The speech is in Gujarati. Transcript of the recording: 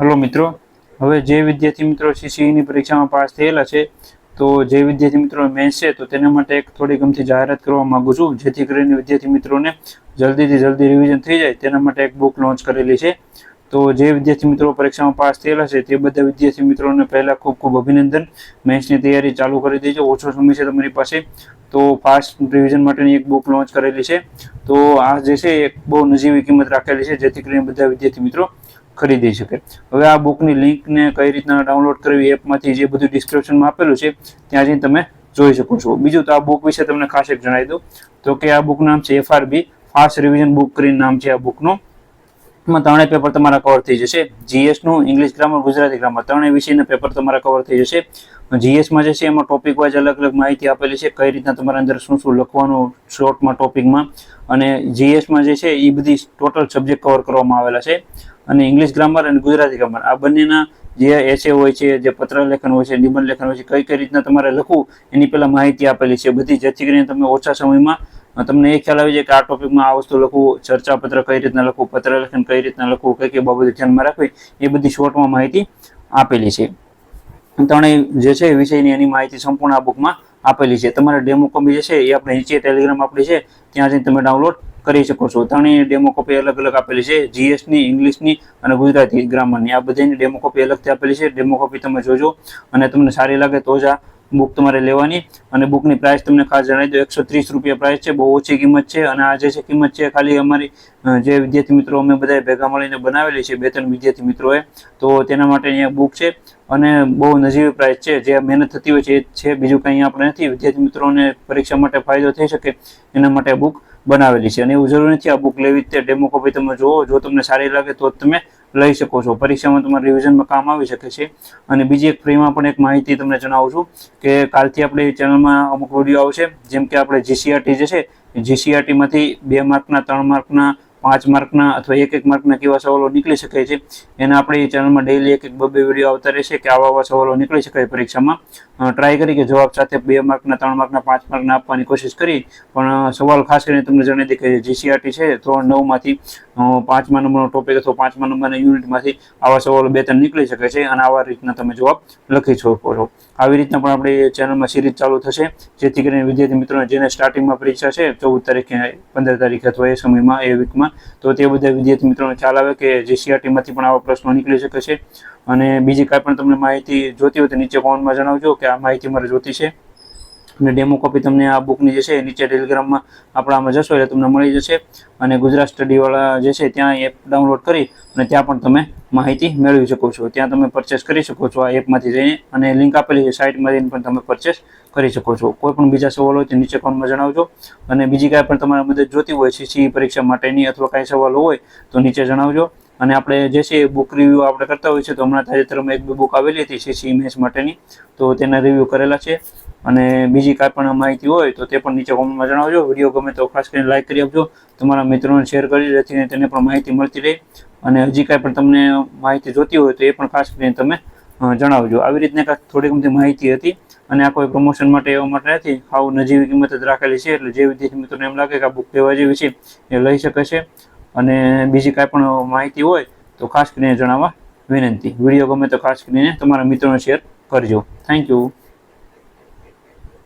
હલો મિત્રો, હવે જે વિદ્યાર્થી મિત્રો સીસીઈની પરીક્ષામાં પાસ થયેલા છે, તો જે વિદ્યાર્થી મિત્રો મેન્સ છે, તો તેના માટે એક થોડી ગમતી જાહેરાત કરવા માગું છું, જેથી કરીને વિદ્યાર્થી મિત્રોને જલ્દીથી જલ્દી રિવિઝન થઈ જાય, તેના માટે એક બુક લોન્ચ કરેલી છે. તો જે વિદ્યાર્થી મિત્રો પરીક્ષામાં પાસ થયેલા છે, તે બધા વિદ્યાર્થી મિત્રોને પહેલાં ખૂબ ખૂબ અભિનંદન. મેન્સની તૈયારી ચાલુ કરી દેજો. ઓછો સમય છે તમારી પાસે. તો ફાસ્ટ રિવિઝન માટેની એક બુક લોન્ચ કરેલી છે. તો આ જે છે, એક બહુ નજીવી કિંમત રાખેલી છે, જેથી કરીને બધા વિદ્યાર્થી મિત્રો ખરીદી શકે. હવે આ બુકની લિંકને કઈ રીતના ડાઉનલોડ કરવી એપમાંથી જે બધું ડિસ્ક્રિપ્શનમાં આપેલું છે, ત્યાં જઈને તમે જોઈ શકો છો. બીજું તો આ બુક વિશે તમને ખાસ એક જણાવી દઉં. તો કે આ બુક નામ છે એફઆરબી, ફાસ્ટ રિવિઝન બુક કરીને નામ છે આ બુકનું. એમાં ત્રણેય પેપર તમારા કવર થઈ જશે. જીએસનું ઇંગ્લિશ ગ્રામર ગુજરાતી ગ્રામર ત્રણેય વિષયના પેપર તમારા કવર થઈ જશે. જીએસમાં જે છે એમાં ટોપિક વાઇઝ અલગ અલગ માહિતી આપેલી છે, કઈ રીતના તમારા અંદર શું શું લખવાનું શોર્ટમાં ટોપિકમાં અને જીએસમાં જે છે એ બધી ટોટલ સબ્જેક્ટ કવર કરવામાં આવેલા છે. અને ઇંગ્લિશ ગ્રામર અને ગુજરાતી ગ્રામર આ બંનેના જે એસે હોય છે, જે પત્ર લેખન હોય છે, નિબંધ લેખન હોય છે, કઈ કઈ રીતના તમારે લખવું, એની પહેલાં માહિતી આપેલી છે બધી. જેથી કરીને તમે ઓછા સમયમાં તમને એ ખ્યાલ આવી જાય કે આ ટોપિકમાં આ વસ્તુ લખવું ચર્ચાપત્ર કઈ રીતના લખવું, પત્ર લેખન કઈ રીતના લખવું, કઈ કઈ બાબતો ધ્યાનમાં રાખવી, એ બધી શોર્ટમાં માહિતી આપેલી છે. ત્રણેય જે છે વિષયની એની માહિતી સંપૂર્ણ આ બુકમાં આપેલી છે. તમારે ડેમો કોપી જે છે એ આપણે નીચે ટેલિગ્રામ આપણી છે. ત્યાં જઈને તમે ડાઉનલોડ કરી શકો છો. ત્રણેય ડેમો કોપી અલગ અલગ આપેલી છે. જીએસની ઇંગ્લિશની અને ગુજરાતી ગ્રામરની આ બધાની ડેમો કોપી અલગથી આપેલી છે. ડેમો કોપી તમે જોજો અને તમને સારી લાગે તો જ આ બુક તમારે લેવાની. અને બુકની પ્રાઇસ તમને ખાસ જણાવી દો એકસો ત્રીસ રૂપિયા પ્રાઇસ છે. બહુ ઓછી કિંમત છે અને આ જે છે કિંમત છે ખાલી અમારી જે વિદ્યાર્થી મિત્રો અમે બધાએ ભેગા મળીને બનાવેલી છે, બે ત્રણ વિદ્યાર્થી મિત્રોએ, તો તેના માટે અહીંયા બુક છે અને બહુ નજીવી પ્રાઇસ છે. જે મહેનત થતી હોય છે એ છે. બીજું કંઈ આપણે નથી. વિદ્યાર્થી મિત્રોને પરીક્ષા માટે ફાયદો થઈ શકે એના માટે બુક બનાવેલી છે. અને એવું જરૂરી નથી આ બુક લેવી તે ડેમો કોપી તમે જુઓ, જો તમને સારી લાગે તો તમે લઈ શકો છો. પરીક્ષામાં તમારે રિવિઝનમાં કામ આવી શકે છે. અને બીજી એક ફ્રીમાં પણ એક માહિતી તમને જણાવું છું કે કાલથી આપણે ચેનલમાં અમુક વીડિયો આવશે. જેમ કે આપણે જીસીઆરટી જે છે જીસીઆરટીમાંથી બે માર્કના ત્રણ માર્કના પાંચ માર્કના અથવા એક એક માર્કના કેવા સવાલો નીકળી શકે છે. એના આપણી ચેનલમાં ડેઈલી એક એક બબે વીડિયો આવતા રહેશે કે આવા આવા સવાલો નીકળી શકાય પરીક્ષામાં. ટ્રાય કરી કે જવાબ સાથે બે માર્કના, ત્રણ માર્કના, પાંચ માર્કના આપવાની કોશિશ કરી. પણ સવાલ ખાસ કરીને તમને જણાવી દે કે જીસીઆરટી છે, ધોરણ નવમાંથી પાંચમા નંબરનો ટોપિક અથવા પાંચમા નંબરના યુનિટમાંથી આવા સવાલો બે ત્રણ નીકળી શકે છે અને આવા રીતના તમે જવાબ લખી શકો છો. આવી રીતના પણ આપણી ચેનલમાં સિરીઝ ચાલુ થશે. જેથી કરીને વિદ્યાર્થી મિત્રોને જેને સ્ટાર્ટિંગમાં પરીક્ષા છે, ચૌદ તારીખે પંદર તારીખે અથવા એ સમયમાં, એ વીકમાં તો તે બધા વિદ્યાર્થી મિત્રોને ખ્યાલ આવે કે જીસીઆરટીમાંથી પણ આવા પ્રશ્નો નીકળી શકે છે. અને બીજી કાંઈ પણ તમને માહિતી જોતી હોય તો નીચે કોમેન્ટમાં જણાવજો કે આ માહિતી મારે જોતી છે. અને ડેમો કોપી તમને આ બુકની જે છે નીચે ટેલિગ્રામમાં આપણામાં જશો એટલે તમને મળી જશે. અને ગુજરાત સ્ટડીવાળા જે છે, ત્યાં એપ ડાઉનલોડ કરી અને ત્યાં પણ તમે માહિતી મેળવી શકો છો. ત્યાં તમે પરચેસ કરી શકો છો આ એપમાંથી જઈને અને લિંક આપેલી છે સાઇટમાંથી પણ તમે પરચેસ કરી શકો છો. કોઈ પણ બીજા સવાલ હોય તો નીચે કોમેન્ટમાં જણાવજો. અને બીજી કાંઈ પણ તમારે મદદ જોતી હોય સીસી પરીક્ષા માટેની અથવા કાંઈ સવાલો હોય, તો નીચે જણાવજો. અને આપણે જે છે બુક રિવ્યૂ આપણે કરતા હોઈએ છીએ, તો હમણાં તાજેતરમાં એક બે બુક આવેલી હતી સીસી ઇમેજ માટેની. તો તેના રિવ્યૂ કરેલા છે. અને બીજી કાંઈ પણ માહિતી હોય તો તે પણ નીચે કોમેન્ટમાં જણાવજો. વીડિયો ગમે તો ખાસ કરીને લાઇક કરી આપજો. તમારા મિત્રોને શેર કરી જેથી તેને પણ માહિતી મળતી રહે. અને હજી કાંઈ પણ તમને માહિતી જોતી હોય તો એ પણ ખાસ કરીને તમે જણાવજો. આવી રીતના કાંઈક થોડી માહિતી હતી અને આ કોઈ પ્રમોશન માટે એવા માટે નથી. હાવ નજીવી કિંમત જ રાખેલી છે. એટલે જે વિદ્યાર્થી મિત્રોને એમ લાગે કે આ બુક લેવા જેવી છે એ લઈ શકે છે. અને બીજી કાંઈ પણ માહિતી હોય તો ખાસ કરીને જણાવવા વિનંતી. વીડિયો ગમે તો ખાસ કરીને તમારા મિત્રોને શેર કરજો. Thank you